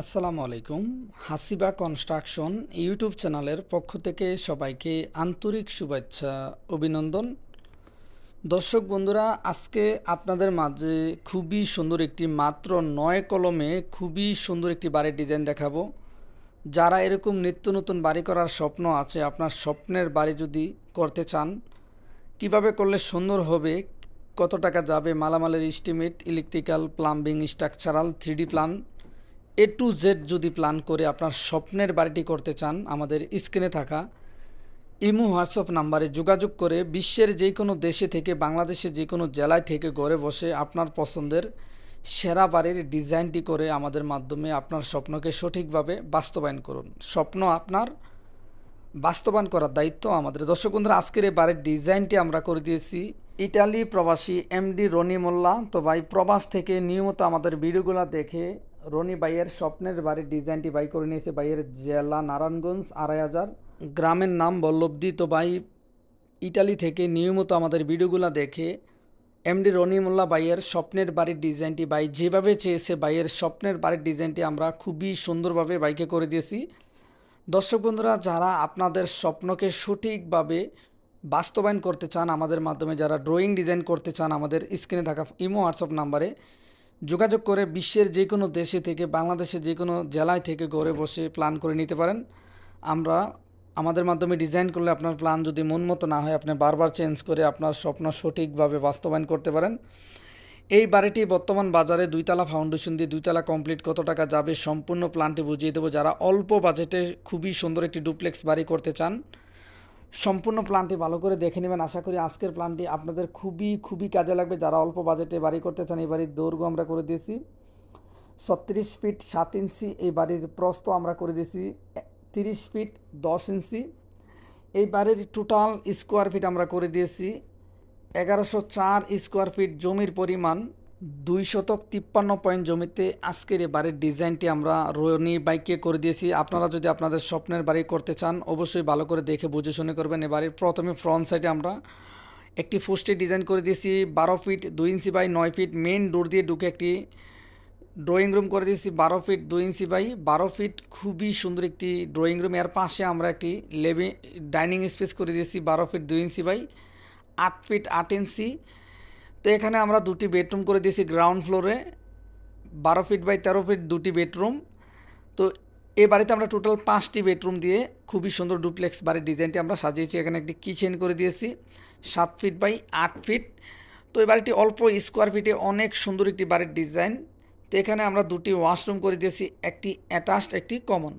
আসসালামু আলাইকুম। হাসিবা construction YouTube চ্যানেলের পক্ষ থেকে সবাইকে আন্তরিক শুভেচ্ছা, অভিনন্দন। দর্শক বন্ধুরা, আজকে আপনাদের মাঝে খুবই সুন্দর একটি মাত্র নয় কলমে খুবই সুন্দর একটি বাড়ির ডিজাইন দেখাবো। যারা এরকম নিত্য নতুন বাড়ি করার স্বপ্ন আছে, আপনার স্বপ্নের বাড়ি যদি করতে চান, কীভাবে করলে সুন্দর হবে, কত টাকা যাবে, মালামালের estimate electrical plumbing structural three D plan A to Z যদি প্ল্যান করে আপনার স্বপ্নের বাড়িটি করতে চান, আমাদের স্ক্রিনে থাকা ইমো হোয়াটসঅ্যাপ নাম্বারে যোগাযোগ করে বিশ্বের যে কোনো দেশে থেকে, বাংলাদেশের যে কোনো জেলায় থেকে ঘরে বসে আপনার পছন্দের সেরা বাড়ির ডিজাইনটি করে আমাদের মাধ্যমে আপনার স্বপ্নকে সঠিকভাবে বাস্তবায়ন করুন। স্বপ্ন আপনার বাস্তবায়ন করার দায়িত্ব আমাদের। দর্শক বন্ধুরা, আজকের এই বাড়ির ডিজাইনটি আমরা করে দিয়েছি। ইটালি প্রবাসী এমডি রনি মোল্লা। তো ভাই, প্রবাস থেকে নিয়মিত আমাদের ভিডিওগুলো দেখে রনি ভাইয়ের স্বপ্নের বাড়ির ডিজাইনটি বাই করে নিয়েছে ভাইয়ের জেলা নারায়ণগঞ্জ, আড়াই হাজার। গ্রামের নাম বল্লভদি। তো ভাই, ইটালি থেকে নিয়মিত আমাদের ভিডিওগুলো দেখে এমডি রনি মোল্লা বাইয়ের স্বপ্নের বাড়ির ডিজাইনটি বাই যেভাবে চেয়েছে বাইয়ের স্বপ্নের বাড়ির ডিজাইনটি আমরা খুবই সুন্দরভাবে বাইকে করে দিয়েছি। দর্শক বন্ধুরা, যারা আপনাদের স্বপ্নকে সঠিকভাবে বাস্তবায়ন করতে চান, আমাদের মাধ্যমে যারা ড্রয়িং ডিজাইন করতে চান, আমাদের স্ক্রিনে থাকা ইমো হোয়াটসঅ্যাপ নাম্বারে যোগাযোগ করে বিশ্বের যে কোনো দেশে থেকে বাংলাদেশে যে কোনো জেলায় থেকে ঘরে বসে প্ল্যান করে নিতে পারেন। আমরা, আমাদের মাধ্যমে ডিজাইন করলে আপনার প্ল্যান যদি মন মতো না হয়, আপনি বারবার চেঞ্জ করে আপনার স্বপ্ন সঠিকভাবে বাস্তবায়ন করতে পারেন। এই বাড়িটি বর্তমান বাজারে দুইতলা ফাউন্ডেশন দিয়ে দুইতলা কমপ্লিট কত টাকা যাবে সম্পূর্ণ প্ল্যানটি বুঝিয়ে দেবো। যারা অল্প বাজেটে খুবই সুন্দর একটি ডুপ্লেক্স বাড়ি করতে চান সম্পূর্ণ প্ল্যানটি ভালো করে দেখে নেবেন। আশা করি আজকের প্ল্যানটি আপনাদের খুবই খুবই কাজে লাগবে। যারা অল্প বাজেটে বাড়ি করতে চান, এই বাড়ির দৈর্ঘ্য আমরা করে দিয়েছি। ছত্রিশ ফিট সাত ইঞ্চি এই বাড়ির প্রস্ত আমরা করে দিয়েছি। তিরিশ ফিট দশ ইঞ্চি। এই বাড়ির টোটাল স্কোয়ার ফিট আমরা করে দিয়েছি। এগারোশো চার স্কোয়ার ফিট জমির পরিমাণ। দুই শতক তিপ্পান্ন পয়েন্ট জমিতে আজকের এই বাড়ির ডিজাইনটি আমরা রনি বাইকে করে দিয়েছি। আপনারা যদি আপনাদের স্বপ্নের বাড়ি করতে চান, অবশ্যই ভালো করে দেখে বুঝে শুনে করবেন। এ বাড়ির প্রথমে ফ্রন্ট সাইডে আমরা একটি ফুস্টে ডিজাইন করে দিয়েছি। বারো ফিট দুই ইঞ্চি বাই নয় ফিট মেন ডোর দিয়ে ঢুকে একটি ড্রয়িং রুম করে দিয়েছি। বারো ফিট দুই ইঞ্চি বাই বারো ফিট খুবই সুন্দর একটি ড্রয়িং রুম। এর পাশে আমরা একটি লেভি ডাইনিং স্পেস করে দিয়েছি। বারো ফিট দুই ইঞ্চি বাই আট ফিট আট ইঞ্চি। তো এখানে আমরা দুটি বেডরুম করে দিয়েছি গ্রাউন্ড ফ্লোরে বারো ফিট বাই তেরো ফিট দুটি বেডরুম। তো এ বাড়িতে আমরা টোটাল পাঁচটি বেডরুম দিয়ে খুবই সুন্দর ডুপ্লেক্স বাড়ির ডিজাইনটি আমরা সাজিয়েছি। এখানে একটি কিচেন করে দিয়েছি, সাত ফিট বাই আট ফিট তো এই বাড়িটি অল্প স্কোয়ার ফিটে অনেক সুন্দর একটি বাড়ির ডিজাইন তো এখানে আমরা দুটি ওয়াশরুম করে দিয়েছি, একটি অ্যাটাচড একটি কমন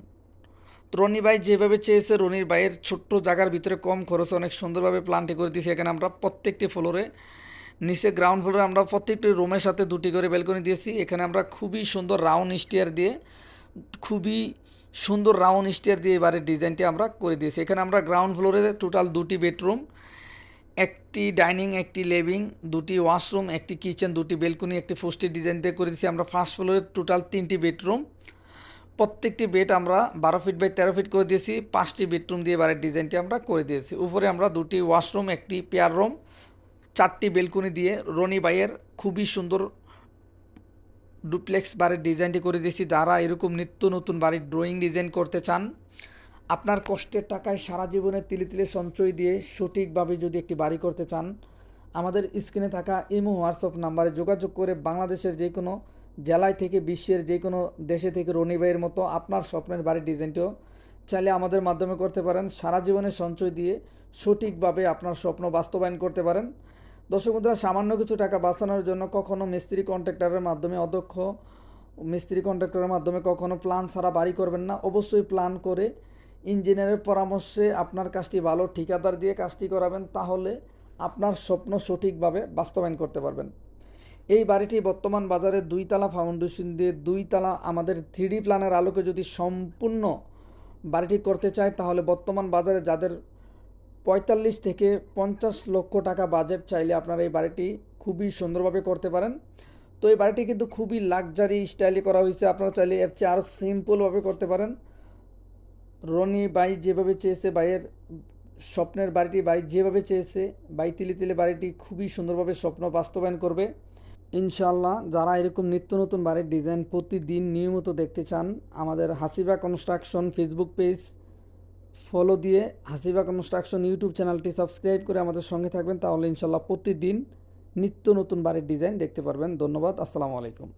তো রনি ভাই যেভাবে চেয়েছে, রনির ভাইয়ের ছোট্ট জায়গার ভিতরে কম খরচে অনেক সুন্দরভাবে প্ল্যানটি করে দিয়েছি। এখানে আমরা প্রত্যেকটি ফ্লোরে নিচে গ্রাউন্ড ফ্লোরে আমরা প্রত্যেকটি রুমের সাথে দুটি করে বেলকনি দিয়েছি। এখানে আমরা খুবই সুন্দর রাউন্ড স্টিয়ার দিয়ে, খুবই সুন্দর রাউন্ড স্টিয়ার দিয়ে এবারে ডিজাইনটি আমরা করে দিয়েছি। এখানে আমরা গ্রাউন্ড ফ্লোরে টোটাল দুটি বেডরুম একটি ডাইনিং একটি লিভিং দুটি ওয়াশরুম একটি কিচেন দুটি বেলকনি একটি ফুস্টি ডিজাইন দিয়ে করে দিয়েছি। আমরা ফার্স্ট ফ্লোরে টোটাল তিনটি বেডরুম প্রত্যেকটি বেড আমরা বারো ফিট বাই তেরো ফিট করে দিয়েছি। পাঁচটি বেডরুম দিয়ে বাড়ির ডিজাইনটি আমরা করে দিয়েছি। উপরে আমরা দুটি ওয়াশরুম একটি পেয়ার রুম চারটি বেলকনি দিয়ে রনি বাইয়ের খুবই সুন্দর ডুপ্লেক্স বাড়ির ডিজাইনটি করে দিয়েছি। যারা এরকম নিত্য নতুন বাড়ির ড্রয়িং ডিজাইন করতে চান, আপনার কষ্টের টাকায় সারা জীবনে তিলে তিলে সঞ্চয় দিয়ে সঠিকভাবে যদি একটি বাড়ি করতে চান, আমাদের স্ক্রিনে থাকা ইমো, হোয়াটসঅ্যাপ নাম্বারে যোগাযোগ করে বাংলাদেশের যে কোনো জেলায় থেকে, বিশ্বের যে কোনো দেশে থেকে রনি ভাইয়ের মতো আপনার স্বপ্নের বাড়ির ডিজাইনটিও চাইলে আমাদের মাধ্যমে করতে পারেন। সারা জীবনে সঞ্চয় দিয়ে সঠিকভাবে আপনার স্বপ্ন বাস্তবায়ন করতে পারেন। দর্শক বন্ধুরা, সামান্য কিছু টাকা বাঁচানোর জন্য কখনো মিস্ত্রি কন্ট্রাক্টরের মাধ্যমে অধ্যক্ষ, মিস্ত্রি কন্ট্রাক্টরের মাধ্যমে কখনো প্ল্যান ছাড়া বাড়ি করবেন না। অবশ্যই প্ল্যান করে ইঞ্জিনিয়ারের পরামর্শে আপনার কাজটি ভালো ঠিকাদার দিয়ে কাজটি করাবেন, তাহলে আপনার স্বপ্ন সঠিকভাবে বাস্তবায়ন করতে পারবেন। এই বাড়িটি বর্তমান বাজারে দুইতলা ফাউন্ডেশন দিয়ে দুইতলা আমাদের থ্রিডি প্ল্যানের আলোকে যদি সম্পূর্ণ বাড়িটি করতে চায়, তাহলে বর্তমান বাজারে যাদের পঁয়তাল্লিশ থেকে পঞ্চাশ লক্ষ টাকা বাজেট চাইলে আপনারা এই বাড়িটি খুবই সুন্দরভাবে করতে পারেন। তো এই বাড়িটি কিন্তু খুবই লাক্সারি স্টাইলে করা হয়েছে। আপনারা চাইলে এর চেয়ে আরও সিম্পলভাবে করতে পারেন। রনি বাই যেভাবে চেয়েছে বাইয়ের স্বপ্নের বাড়িটি বাই যেভাবে চেয়েছে বাই তিলে তিলে বাড়িটি খুবই সুন্দরভাবে স্বপ্ন বাস্তবায়ন করবে। ইনশাল্লাহ যারা এরকম নিত্য নতুন বাড়ির ডিজাইন প্রতিদিন নিয়মিত দেখতে চান, আমাদের Hasiba construction Facebook page follow দিয়ে হাসিবা কনস্ট্রাকশন ইউটিউব চ্যানেলটি সাবস্ক্রাইব করে আমাদের সঙ্গে থাকবেন, তাহলে ইনশাল্লাহ প্রতিদিন নিত্য নতুন বাড়ির ডিজাইন দেখতে পারবেন। ধন্যবাদ, আসসালামু আলাইকুম।